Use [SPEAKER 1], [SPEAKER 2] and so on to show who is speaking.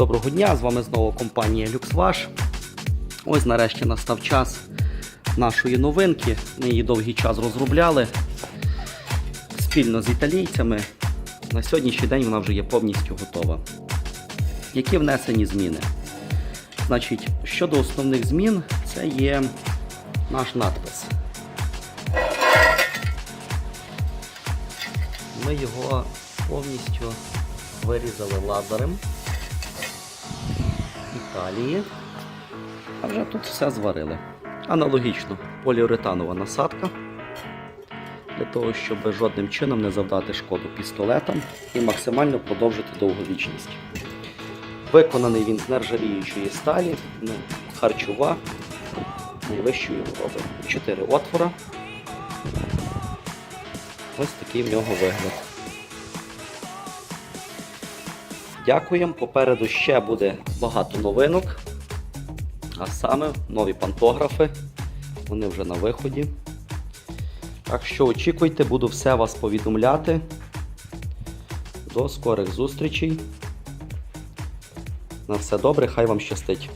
[SPEAKER 1] доброго дня! З вами знову компанія LuxWash. Ось нарешті настав час нашої новинки. Ми її довгий час розробляли спільно з італійцями. На сьогоднішній день вона вже є повністю готова. Які внесені зміни? Значить, щодо основних змін, це є наш надпис. Ми його повністю вирізали лазером Італії. А вже тут все зварили. Аналогічно поліуретанова насадка для того, щоб жодним чином не завдати шкоду пістолетам і максимально продовжити довговічність. Виконаний він з нержавіючої сталі, ну, харчова найвищої хвороби. Чотири отвора. Ось такий в нього вигляд. Дякуємо. Попереду ще буде багато новинок. А саме нові пантографи. Вони вже на виході. Так що очікуйте, буду все вас повідомляти. До скорих зустрічей. На все добре, хай вам щастить.